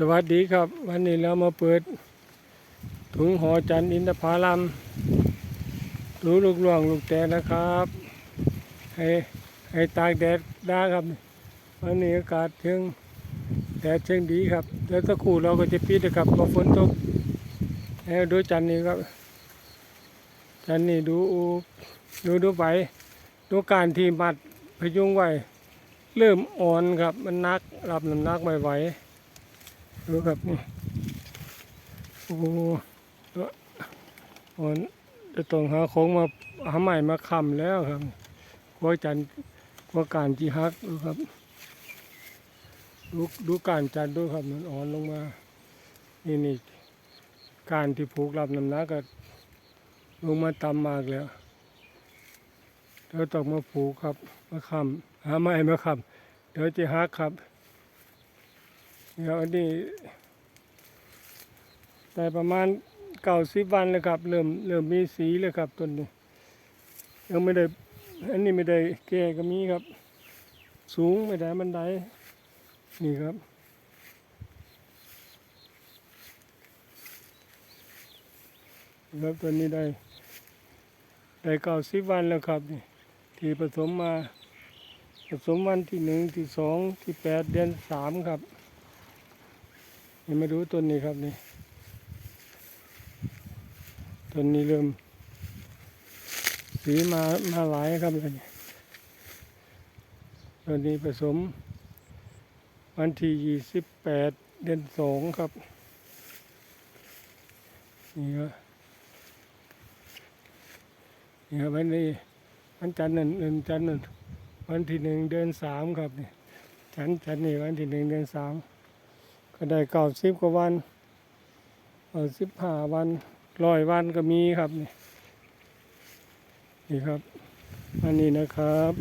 สวัสดีครับ วันนี้เรามาเปิด ถุงหอจันทร์อินทผลัมรู้ลูกหลวงลูกแต่นะครับ ให้ให้ตากแดดได้ครับ วันนี้อากาศเชิงแดดเชิงดีครับแล้วสักครู่เราก็จะปิดนะครับพราะฝนตกแล้วดูจันทร์นี่ครับ จันทร์นี่ดูดูดูไปดูการที่มัดพยุงไว้เริ่มอ่อนครับมันนักรับน้ำหนักไม่ไหว ดูครับนี่โอ้โหอ่อนจะต้องหาของมาหาใหม่มาคำแล้วครับกลัวจันทร์กลัวการจีฮักดูครับดูดูการจันดูครับมันอ่อนลงมา นี่นี่การที่ผูกรับน้ำหนักก็ลงมาต่ำมากแล้วเราต้องมาผูกครับมาคำหาไม้มาคำเดี๋ยวจะฮักครับ เดี๋ยวอันนี้แต่ประมาณเก้าสิบวันเลยครับ เริ่มเริ่มมีสีเลยครับต้นนี้ ยังไม่ได้ อันนี้ไม่ได้แก่ก็มีครับ สูงไม่ได้บันไดนี่ครับครับตัวนี้ได้ ได้เก้าสิบวันแล้วครับนี่ที่ผสมมาผสมวันที่หนึ่งที่สองที่แปดเดือนสามครับ นี่มาดูต้นนี้ครับนี่ต้นนี้เริ่ม สีมามาหลายครับเลยต้นนี้ผสม วันที่ยี่สิบแปดเดือนสองครับ นี่ครับนี่ครับวันนี้วันจันทร์นั่นวันจันทร์นั่นวันที่หนึ่งเดือนสามครับนี่จันทร์จันทร์นี่วันที่หนึ่งเดือนสาม ก็ได้เก้าสิบกว่าวันเก้าสิบห้าวันร้อยวันก็มีครับนี่นี่ครับ อันนี้นะครับ